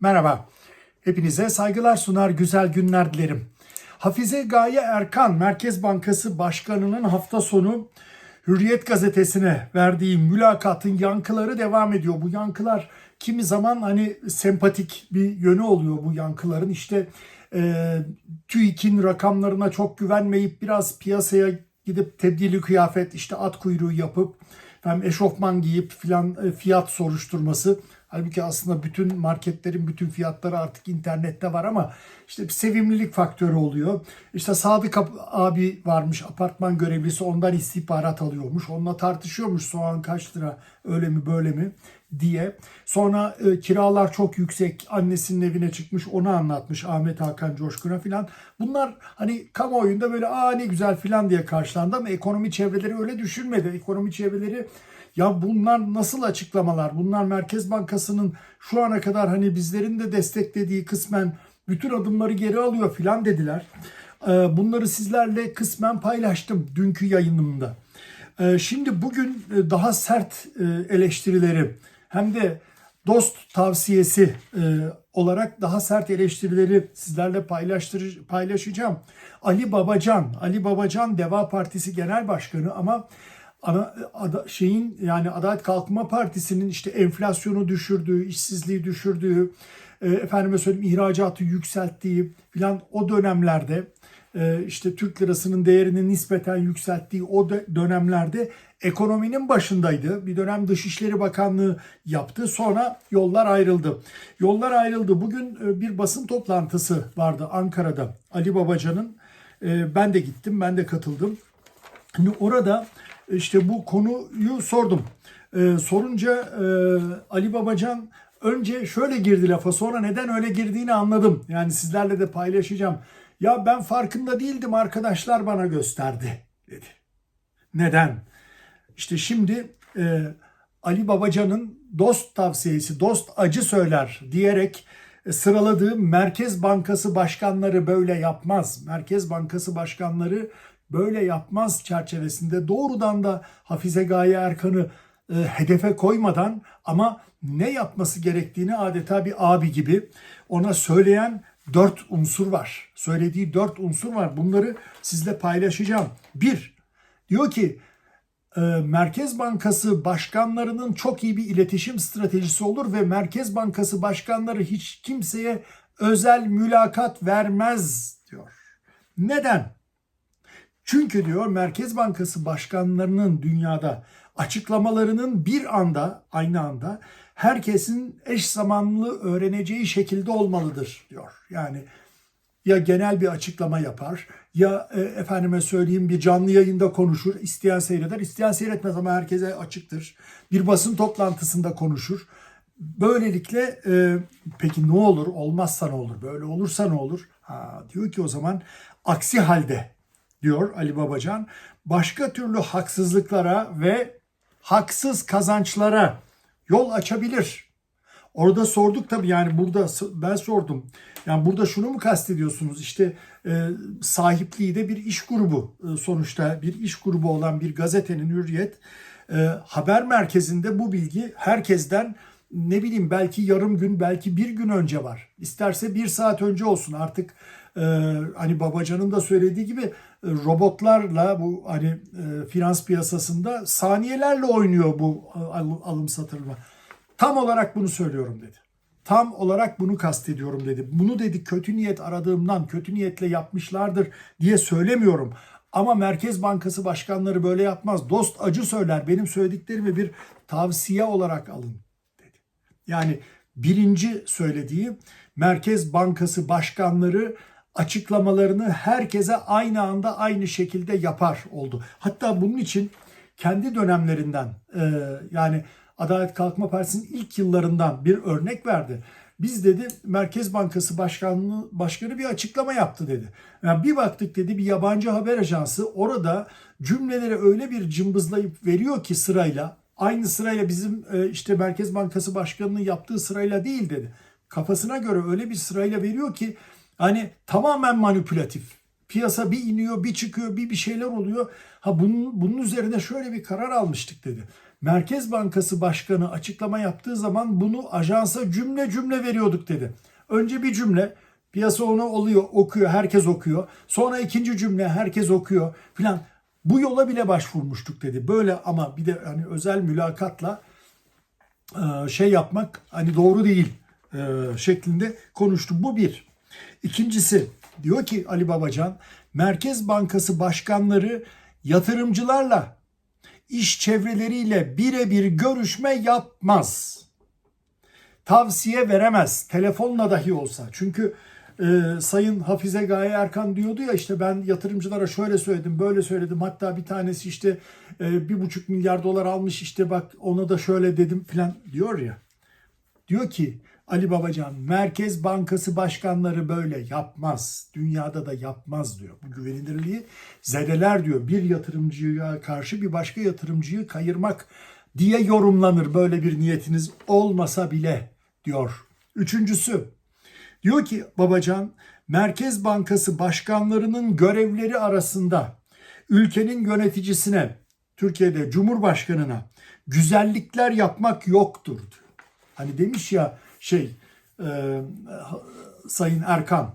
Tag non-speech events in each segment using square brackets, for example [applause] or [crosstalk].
Merhaba. Hepinize saygılar sunar, güzel günler dilerim. Hafize Gaye Erkan, Merkez Bankası Başkanı'nın hafta sonu Hürriyet gazetesine verdiği mülakatın yankıları devam ediyor. Bu yankılar kimi zaman hani sempatik bir yönü oluyor bu yankıların. İşte e, TÜİK'in rakamlarına çok güvenmeyip biraz piyasaya gidip tebdili kıyafet işte at kuyruğu yapıp hem eşofman giyip filan e, fiyat soruşturması. Halbuki aslında bütün marketlerin bütün fiyatları artık internette var ama işte bir sevimlilik faktörü oluyor. İşte Sadık abi varmış apartman görevlisi ondan istihbarat alıyormuş. Onunla tartışıyormuş soğan kaç lira öyle mi böyle mi diye. Sonra e, kiralar çok yüksek annesinin evine çıkmış onu anlatmış Ahmet Hakan Coşkun'a filan. Bunlar hani kamuoyunda böyle aa ne güzel filan diye karşılandı ama ekonomi çevreleri öyle düşünmedi. Ekonomi çevreleri ya bunlar nasıl açıklamalar? Bunlar Merkez Bankası'nın şu ana kadar hani bizlerin de desteklediği kısmen bütün adımları geri alıyor filan dediler. Ee, Bunları sizlerle kısmen paylaştım dünkü yayınımda. Ee, Şimdi bugün e, daha sert e, eleştirileri hem de dost tavsiyesi e, olarak daha sert eleştirileri sizlerle paylaştır paylaşacağım. Ali Babacan, Ali Babacan Deva Partisi Genel Başkanı ama ana ada, şeyin yani Adalet Kalkınma Partisi'nin işte enflasyonu düşürdüğü, işsizliği düşürdüğü, e, efendime söyleyeyim ihracatı yükselttiği filan o dönemlerde işte Türk lirasının değerini nispeten yükselttiği o dönemlerde ekonominin başındaydı. Bir dönem Dışişleri Bakanlığı yaptı. Sonra yollar ayrıldı. Yollar ayrıldı. Bugün e, bir basın toplantısı vardı Ankara'da Ali Babacan'ın. E, Ben de gittim, ben de katıldım. Şimdi orada işte bu konuyu sordum. Sorunca e, Ali Babacan önce şöyle girdi lafa sonra neden öyle girdiğini anladım. Yani sizlerle de paylaşacağım. Ya ben farkında değildim arkadaşlar bana gösterdi dedi. Neden? İşte şimdi e, Ali Babacan'ın dost tavsiyesi, dost acı söyler diyerek e, sıraladığı Merkez Bankası başkanları böyle yapmaz. Merkez Bankası başkanları böyle yapmaz çerçevesinde doğrudan da Hafize Gaye Erkan'ı e, hedefe koymadan ama ne yapması gerektiğini adeta bir abi gibi ona söyleyen dört unsur var. Söylediği dört unsur var. Bunları sizle paylaşacağım. Bir, diyor ki e, Merkez Bankası başkanlarının çok iyi bir iletişim stratejisi olur ve Merkez Bankası başkanları hiç kimseye özel mülakat vermez diyor. Neden? Çünkü diyor Merkez Bankası başkanlarının dünyada açıklamalarının bir anda aynı anda herkesin eş zamanlı öğreneceği şekilde olmalıdır diyor. Yani ya genel bir açıklama yapar ya e, efendime söyleyeyim bir canlı yayında konuşur. isteyen seyreder, isteyen seyretmez ama herkese açıktır. Bir basın toplantısında konuşur. Böylelikle e, peki ne olur? Olmazsa ne olur? Böyle olursa ne olur? Ha, diyor ki o zaman aksi halde diyor Ali Babacan. Başka türlü haksızlıklara ve haksız kazançlara yol açabilir. Orada sorduk tabii yani burada ben sordum. Yani burada şunu mu kastediyorsunuz? İşte e, sahipliği de bir iş grubu e, sonuçta bir iş grubu olan bir gazetenin Hürriyet e, haber merkezinde bu bilgi herkesten ne bileyim belki yarım gün belki bir gün önce var. İsterse bir saat önce olsun artık e, hani Babacan'ın da söylediği gibi e, robotlarla bu hani e, finans piyasasında saniyelerle oynuyor bu e, alım, alım satılma. Tam olarak bunu söylüyorum dedi. Tam olarak bunu kastediyorum dedi. Bunu dedi kötü niyet aradığımdan kötü niyetle yapmışlardır diye söylemiyorum. Ama Merkez Bankası başkanları böyle yapmaz. Dost acı söyler. Benim söylediklerimi bir tavsiye olarak alın dedi. Yani birinci söylediği Merkez Bankası başkanları açıklamalarını herkese aynı anda aynı şekilde yapar oldu. Hatta bunun için kendi dönemlerinden e, yani Adalet Kalkınma Partisi'nin ilk yıllarından bir örnek verdi. Biz dedi Merkez Bankası Başkanlığı Başkanı bir açıklama yaptı dedi. Yani bir baktık dedi bir yabancı haber ajansı orada cümleleri öyle bir cımbızlayıp veriyor ki sırayla aynı sırayla bizim e, işte Merkez Bankası Başkanı'nın yaptığı sırayla değil dedi. Kafasına göre öyle bir sırayla veriyor ki Hani tamamen manipülatif. Piyasa bir iniyor, bir çıkıyor, bir bir şeyler oluyor. Ha bunun, bunun üzerine şöyle bir karar almıştık dedi. Merkez Bankası Başkanı açıklama yaptığı zaman bunu ajansa cümle cümle veriyorduk dedi. Önce bir cümle piyasa onu oluyor, okuyor, herkes okuyor. Sonra ikinci cümle herkes okuyor filan. Bu yola bile başvurmuştuk dedi. Böyle ama bir de hani özel mülakatla e, şey yapmak hani doğru değil e, şeklinde konuştu. Bu bir. İkincisi diyor ki Ali Babacan Merkez Bankası başkanları yatırımcılarla iş çevreleriyle birebir görüşme yapmaz. Tavsiye veremez. Telefonla dahi olsa. Çünkü e, Sayın Hafize Gaye Erkan diyordu ya işte ben yatırımcılara şöyle söyledim, böyle söyledim. Hatta bir tanesi işte e, bir buçuk milyar dolar almış işte bak ona da şöyle dedim filan diyor ya. Diyor ki Ali Babacan Merkez Bankası başkanları böyle yapmaz. Dünyada da yapmaz diyor. Bu güvenilirliği zedeler diyor. Bir yatırımcıya karşı bir başka yatırımcıyı kayırmak diye yorumlanır böyle bir niyetiniz olmasa bile diyor. Üçüncüsü diyor ki Babacan Merkez Bankası başkanlarının görevleri arasında ülkenin yöneticisine Türkiye'de Cumhurbaşkanına güzellikler yapmak yoktur diyor. Hani demiş ya şey e, Sayın Erkan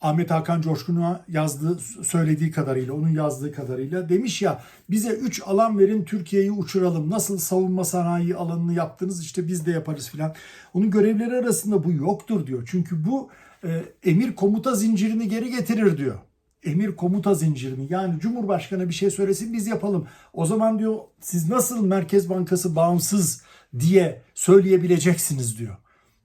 Ahmet Hakan Coşkun'a yazdığı söylediği kadarıyla onun yazdığı kadarıyla demiş ya bize 3 alan verin Türkiye'yi uçuralım. Nasıl savunma sanayi alanını yaptınız işte biz de yaparız filan. Onun görevleri arasında bu yoktur diyor. Çünkü bu e, emir komuta zincirini geri getirir diyor. Emir komuta zincirini yani Cumhurbaşkanı bir şey söylesin biz yapalım. O zaman diyor siz nasıl Merkez Bankası bağımsız diye söyleyebileceksiniz diyor.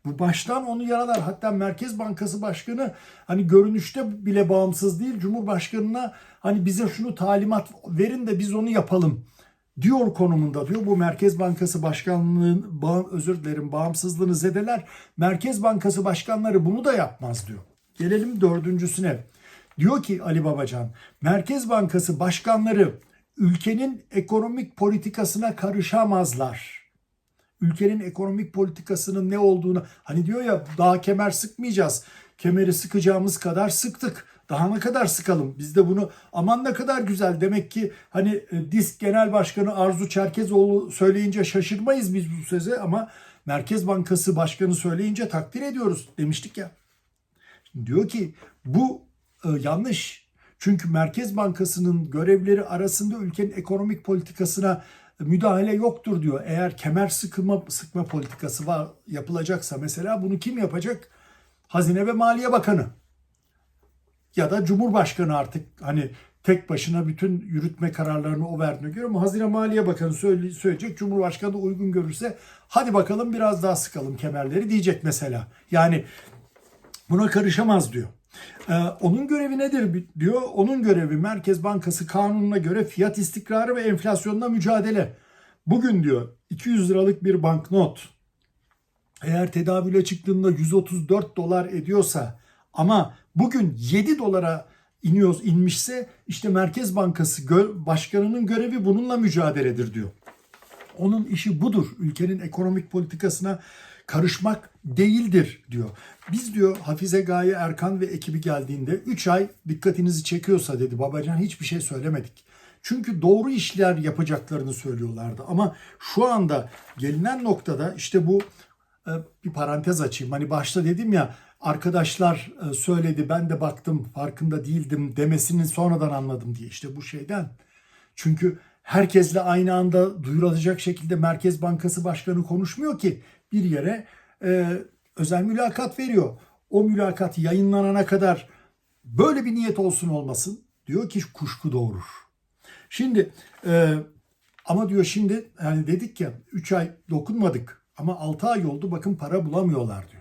Bu baştan onu yaralar. Hatta Merkez Bankası Başkanı hani görünüşte bile bağımsız değil. Cumhurbaşkanına hani bize şunu talimat verin de biz onu yapalım diyor konumunda diyor. Bu Merkez Bankası Başkanlığı'nın bağ, özür dilerim bağımsızlığını zedeler. Merkez Bankası Başkanları bunu da yapmaz diyor. Gelelim dördüncüsüne. Diyor ki Ali Babacan, Merkez Bankası başkanları ülkenin ekonomik politikasına karışamazlar ülkenin ekonomik politikasının ne olduğunu hani diyor ya daha kemer sıkmayacağız. Kemeri sıkacağımız kadar sıktık. Daha ne kadar sıkalım? Biz de bunu aman ne kadar güzel. Demek ki hani e, DİSK Genel Başkanı Arzu Çerkezoğlu söyleyince şaşırmayız biz bu söze ama Merkez Bankası Başkanı söyleyince takdir ediyoruz demiştik ya. Şimdi diyor ki bu e, yanlış. Çünkü Merkez Bankası'nın görevleri arasında ülkenin ekonomik politikasına müdahale yoktur diyor. Eğer kemer sıkma sıkma politikası var yapılacaksa mesela bunu kim yapacak? Hazine ve Maliye Bakanı ya da Cumhurbaşkanı artık hani tek başına bütün yürütme kararlarını o verdiğine göre ama Hazine Maliye Bakanı söyleyecek. Cumhurbaşkanı da uygun görürse hadi bakalım biraz daha sıkalım kemerleri diyecek mesela. Yani buna karışamaz diyor. Ee, onun görevi nedir diyor. Onun görevi Merkez Bankası kanununa göre fiyat istikrarı ve enflasyonla mücadele. Bugün diyor 200 liralık bir banknot eğer tedavüle çıktığında 134 dolar ediyorsa ama bugün 7 dolara iniyor inmişse işte Merkez Bankası başkanının görevi bununla mücadeledir diyor. Onun işi budur. Ülkenin ekonomik politikasına karışmak değildir diyor. Biz diyor Hafize Gaye Erkan ve ekibi geldiğinde 3 ay dikkatinizi çekiyorsa dedi Babacan hiçbir şey söylemedik. Çünkü doğru işler yapacaklarını söylüyorlardı. Ama şu anda gelinen noktada işte bu e, bir parantez açayım. Hani başta dedim ya arkadaşlar e, söyledi ben de baktım farkında değildim demesini sonradan anladım diye. İşte bu şeyden. Çünkü herkesle aynı anda duyurulacak şekilde Merkez Bankası Başkanı konuşmuyor ki bir yere e, özel mülakat veriyor. O mülakat yayınlanana kadar böyle bir niyet olsun olmasın diyor ki kuşku doğurur. Şimdi e, ama diyor şimdi yani dedik ya 3 ay dokunmadık ama 6 ay oldu bakın para bulamıyorlar diyor.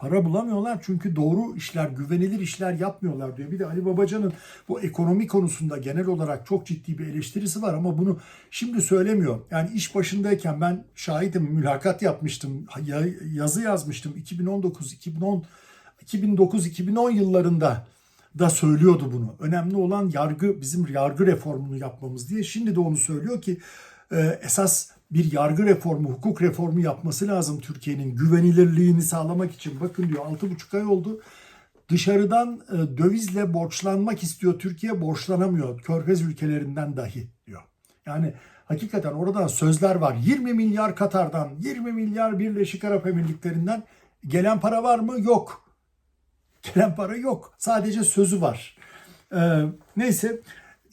Para bulamıyorlar çünkü doğru işler, güvenilir işler yapmıyorlar diyor. Bir de Ali Babacan'ın bu ekonomi konusunda genel olarak çok ciddi bir eleştirisi var ama bunu şimdi söylemiyor. Yani iş başındayken ben şahidim, mülakat yapmıştım, yazı yazmıştım 2019, 2010, 2009-2010 yıllarında da söylüyordu bunu. Önemli olan yargı, bizim yargı reformunu yapmamız diye. Şimdi de onu söylüyor ki esas bir yargı reformu, hukuk reformu yapması lazım Türkiye'nin güvenilirliğini sağlamak için. Bakın diyor 6,5 ay oldu. Dışarıdan e, dövizle borçlanmak istiyor Türkiye, borçlanamıyor. Körfez ülkelerinden dahi diyor. Yani Hakikaten oradan sözler var. 20 milyar Katar'dan, 20 milyar Birleşik Arap Emirlikleri'nden gelen para var mı? Yok. Gelen para yok. Sadece sözü var. Ee, neyse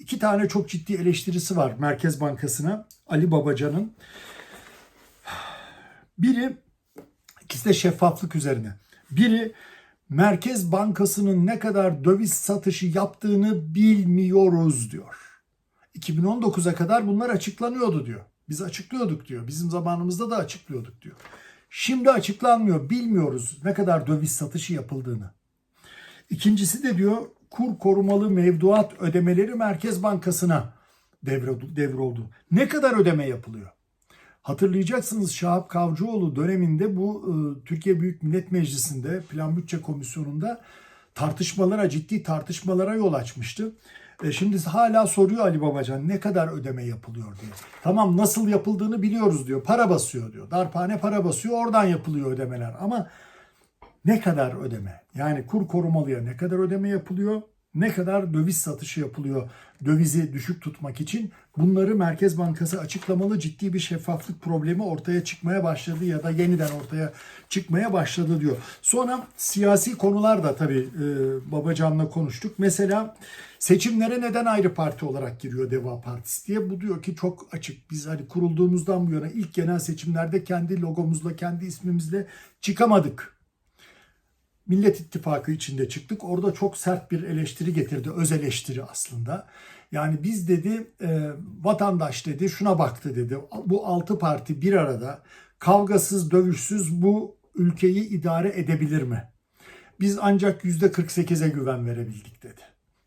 iki tane çok ciddi eleştirisi var Merkez Bankası'na Ali Babacan'ın. Biri ikisi de şeffaflık üzerine. Biri Merkez Bankası'nın ne kadar döviz satışı yaptığını bilmiyoruz diyor. 2019'a kadar bunlar açıklanıyordu diyor. Biz açıklıyorduk diyor. Bizim zamanımızda da açıklıyorduk diyor. Şimdi açıklanmıyor. Bilmiyoruz ne kadar döviz satışı yapıldığını. İkincisi de diyor kur korumalı mevduat ödemeleri Merkez Bankası'na devroldu. Ne kadar ödeme yapılıyor? Hatırlayacaksınız Şahap Kavcıoğlu döneminde bu e, Türkiye Büyük Millet Meclisi'nde Plan Bütçe Komisyonu'nda tartışmalara, ciddi tartışmalara yol açmıştı. E, şimdi hala soruyor Ali Babacan ne kadar ödeme yapılıyor diye. Tamam nasıl yapıldığını biliyoruz diyor. Para basıyor diyor. Darphane para basıyor oradan yapılıyor ödemeler. Ama ne kadar ödeme? Yani kur korumalıya ne kadar ödeme yapılıyor? Ne kadar döviz satışı yapılıyor dövizi düşük tutmak için? Bunları Merkez Bankası açıklamalı ciddi bir şeffaflık problemi ortaya çıkmaya başladı ya da yeniden ortaya çıkmaya başladı diyor. Sonra siyasi konular da tabii e, Babacan'la konuştuk. Mesela seçimlere neden ayrı parti olarak giriyor Deva Partisi diye. Bu diyor ki çok açık. Biz hani kurulduğumuzdan bu yana ilk genel seçimlerde kendi logomuzla, kendi ismimizle çıkamadık. Millet İttifakı içinde çıktık. Orada çok sert bir eleştiri getirdi. Öz eleştiri aslında. Yani biz dedi e, vatandaş dedi şuna baktı dedi. Bu altı parti bir arada kavgasız dövüşsüz bu ülkeyi idare edebilir mi? Biz ancak yüzde 48'e güven verebildik dedi.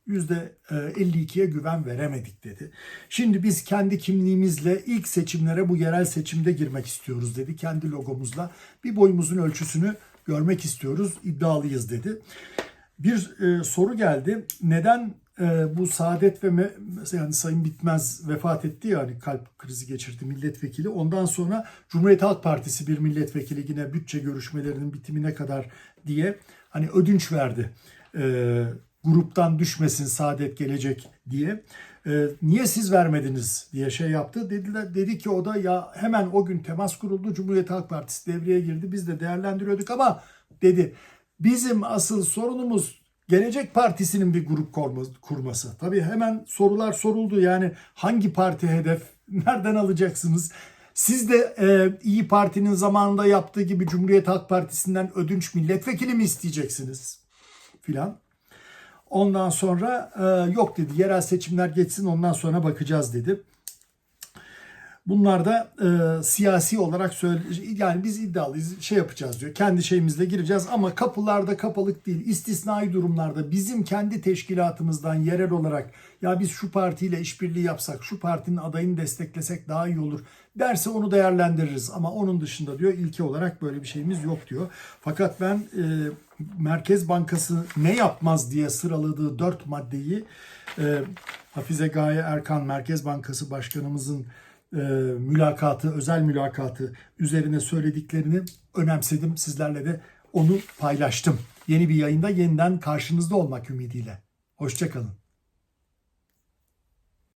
Yüzde 52'ye güven veremedik dedi. Şimdi biz kendi kimliğimizle ilk seçimlere bu yerel seçimde girmek istiyoruz dedi. Kendi logomuzla bir boyumuzun ölçüsünü görmek istiyoruz, iddialıyız dedi. Bir e, soru geldi. Neden e, bu Saadet ve me- yani Sayın Bitmez vefat etti ya hani kalp krizi geçirdi milletvekili. Ondan sonra Cumhuriyet Halk Partisi bir milletvekili yine bütçe görüşmelerinin bitimine kadar diye hani ödünç verdi. E, gruptan düşmesin Saadet gelecek diye. E, niye siz vermediniz diye şey yaptı. Dediler, dedi ki o da ya hemen o gün temas kuruldu. Cumhuriyet Halk Partisi devreye girdi. Biz de değerlendiriyorduk ama dedi bizim asıl sorunumuz Gelecek Partisi'nin bir grup kurması-. Tabii hemen sorular soruldu. Yani hangi parti hedef? [laughs] Nereden alacaksınız? Siz de e, İyi Parti'nin zamanında yaptığı gibi Cumhuriyet Halk Partisi'nden ödünç milletvekili mi isteyeceksiniz? Filan. Ondan sonra e, yok dedi yerel seçimler geçsin ondan sonra bakacağız dedi. Bunlar da e, siyasi olarak söyle yani biz iddialıyız şey yapacağız diyor. Kendi şeyimizle gireceğiz ama kapılarda kapalık değil. İstisnai durumlarda bizim kendi teşkilatımızdan yerel olarak ya biz şu partiyle işbirliği yapsak, şu partinin adayını desteklesek daha iyi olur derse onu değerlendiririz. Ama onun dışında diyor ilke olarak böyle bir şeyimiz yok diyor. Fakat ben e, Merkez Bankası ne yapmaz diye sıraladığı dört maddeyi e, Hafize Gaye Erkan Merkez Bankası Başkanımızın e, mülakatı, özel mülakatı üzerine söylediklerini önemsedim. Sizlerle de onu paylaştım. Yeni bir yayında yeniden karşınızda olmak ümidiyle. Hoşçakalın.